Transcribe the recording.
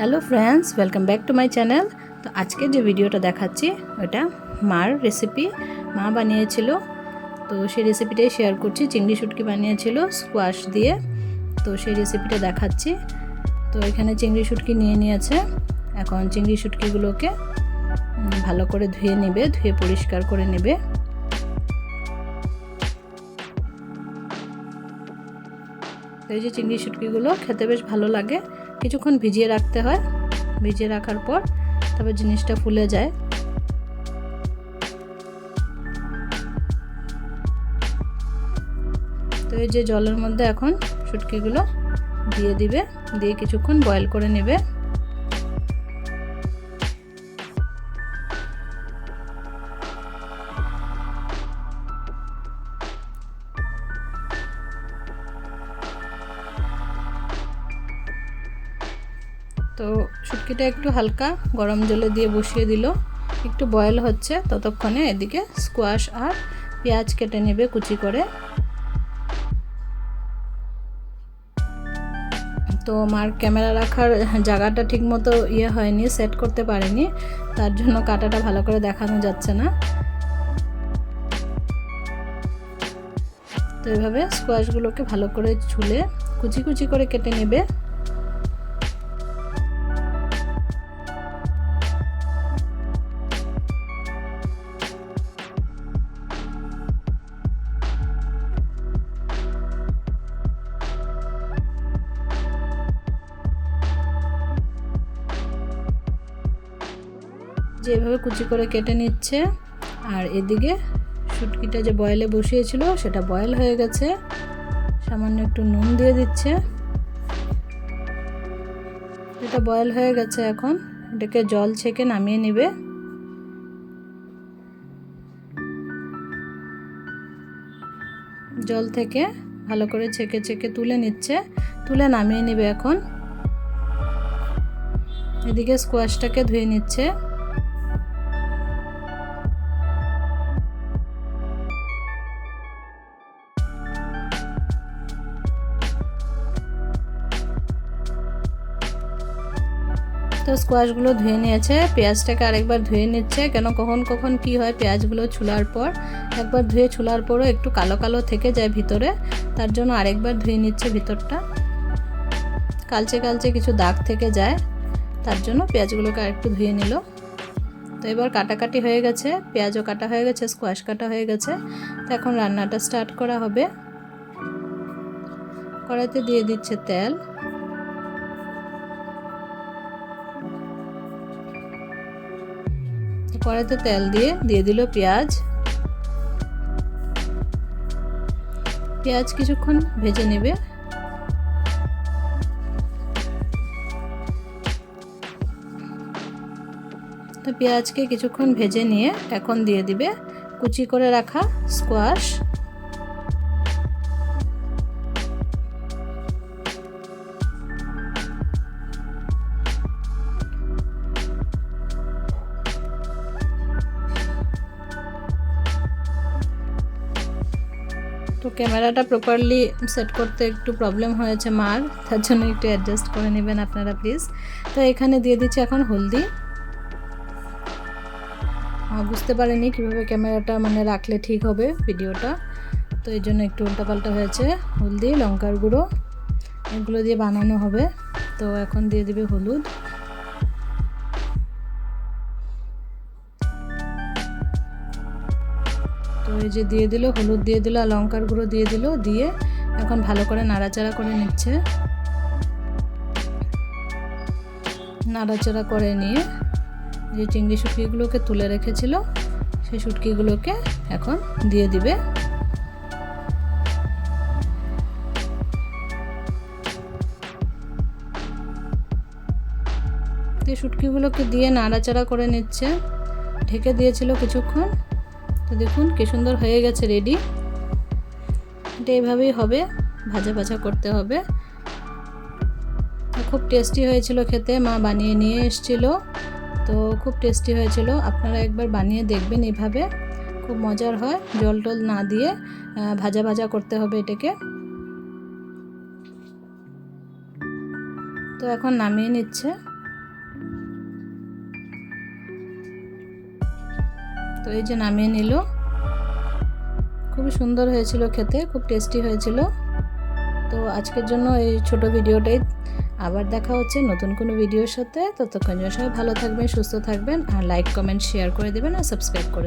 Hello friends welcome back to my channel তো আজকে যে ভিডিওটা দেখাচ্ছি, ওটা মার রেসিপি মা বানিয়েছিল, তো সেই রেসিপিটাই শেয়ার করছি। চিংড়ি শুটকি বানিয়েছিল স্কোয়াশ দিয়ে, তো সেই রেসিপিটা দেখাচ্ছি। তো এখানে চিংড়ি শুটকি নিয়ে নিয়েছে। এখন চিংড়ি শুটকিগুলোকে ভালো করে ধুয়ে নেবে, ধুয়ে পরিষ্কার করে নেবে। এই যে চিংড়ি শুটকিগুলো, খেতে বেশ ভালো লাগে। কিছুক্ষণ ভিজিয়ে রাখতে হয়। ভিজিয়ে রাখার পর তারপর জিনিসটা ফুলে যায়। তো এই যে জলের মধ্যে এখন শুটকিগুলো দিয়ে দিবে, দিয়ে কিছুক্ষণ বয়েল করে নেবে। তো শুটকিটা একটু হালকা গরম জলে দিয়ে বসিয়ে দিল। একটু বয়েল হচ্ছে, ততক্ষণে এদিকে স্কোয়াশ আর পেঁয়াজ কেটে নেবে কুচি করে। তো আমার ক্যামেরা রাখার জায়গাটা ঠিক মতো ইয়ে হয়নি সেট করতে পারেনি। তার জন্য কাটাটা ভালো করে দেখানো যাচ্ছে না। তো এভাবে স্কোয়াশগুলোকে ভালো করে ছুলে কুচি কুচি করে কেটে নেবে। যেভাবে কুচি করে কেটে নিচ্ছে, আর এদিকে শুটকিটা যে বয়েলে বসিয়েছিল সেটা বয়েল হয়ে গেছে। সামান্য একটু নুন দিয়ে দিচ্ছে। এটা বয়েল হয়ে গেছে এখন। এটাকে জল ছেঁকে নামিয়ে নিবে। জল থেকে ভালো করে ছেঁকে ছেঁকে তুলে নিচ্ছে। তুলে নামিয়ে নিবে এখন। এদিকে স্কোয়াশটাকে ধুয়ে নিচ্ছে। তো স্কোয়াশগুলো ধুয়ে নিয়েছে, পেঁয়াজটাকে আরেকবার ধুয়ে নিচ্ছে, কেন কখন কখন কি হয় পেঁয়াজগুলো ছুলার পর। একবার ধুয়ে ছুলার পরও একটু কালো কালো থেকে যায় ভিতরে, তার জন্য আরেকবার ধুয়ে নিচ্ছে ভিতরটা। কালচে কালচে কিছু দাগ থেকে যায়, তার জন্য পেঁয়াজগুলোকে আরেকটু ধুয়ে নিল। তো এবার কাটাকাটি হয়ে গেছে, পেঁয়াজও কাটা হয়ে গেছে স্কোয়াশ কাটা হয়ে গেছে। তো এখন রান্নাটা স্টার্ট করা হবে। কড়াইতে দিয়ে দিচ্ছে তেল। কড়াইতে তেল দিয়ে দিয়ে দিল পেঁয়াজ। পেঁয়াজ কিছুক্ষণ ভেজে নেবে। তো পেঁয়াজকে কিছুক্ষণ ভেজে নিয়ে এখন দিয়ে দিবে কুচি করে রাখা স্কোয়াশ তো ক্যামেরাটা প্রপারলি সেট করতে একটু প্রবলেম হয়েছে মার, তার জন্য একটু অ্যাডজাস্ট করে নেবেন আপনারা প্লিজ তো এখানে দিয়ে দিচ্ছি এখন হলদি। বুঝতে পারিনি কীভাবে ক্যামেরাটা মানে রাখলে ঠিক হবে ভিডিওটা। তো এই জন্য একটু উল্টাপাল্টা হয়েছে। হলদি, লঙ্কার গুঁড়ো, এগুলো দিয়ে বানানো হবে। তো এখন দিয়ে দিবে হলুদ। এই যে দিয়ে দিল, হলুদ দিয়ে দিল আর লঙ্কার গুঁড়ো দিয়ে দিল, দিয়ে এখন ভালো করে নাড়াচাড়া করে নিচ্ছে। নাড়াচাড়া করে নিয়ে যে চিংড়ি শুটকিগুলোকে তুলে রেখেছিল, সেই শুটকিগুলোকে এখন দিয়ে দিবে। শুটকিগুলোকে দিয়ে নাড়াচাড়া করে নিচ্ছে। ঢেকে দিয়েছিল কিছুক্ষণ। তো দেখুন কি সুন্দর হয়ে গেছে রেডি এটা এইভাবেই হবে, ভাজা ভাজা করতে হবে। খুব টেস্টি হয়েছিল খেতে, মা বানিয়ে নিয়ে এসছিল। তো খুব টেস্টি হয়েছিল, আপনারা একবার বানিয়ে দেখবেন এইভাবে খুব মজার হয়, জল টল না দিয়ে ভাজা ভাজা করতে হবে এটাকে। তো এখন নামিয়ে নিচ্ছে। তো এই যে নামিয়ে নিল। খুবই সুন্দর হয়েছিল খেতে, খুব টেস্টি হয়েছিল। তো আজকের জন্য এই ছোট ভিডিওটাই। আবার দেখা হচ্ছে নতুন কোনো ভিডিওর সাথে। ততক্ষণ সবাই ভালো থাকবেন, সুস্থ থাকবেন আর লাইক কমেন্ট শেয়ার করে দেবেন আর সাবস্ক্রাইব করে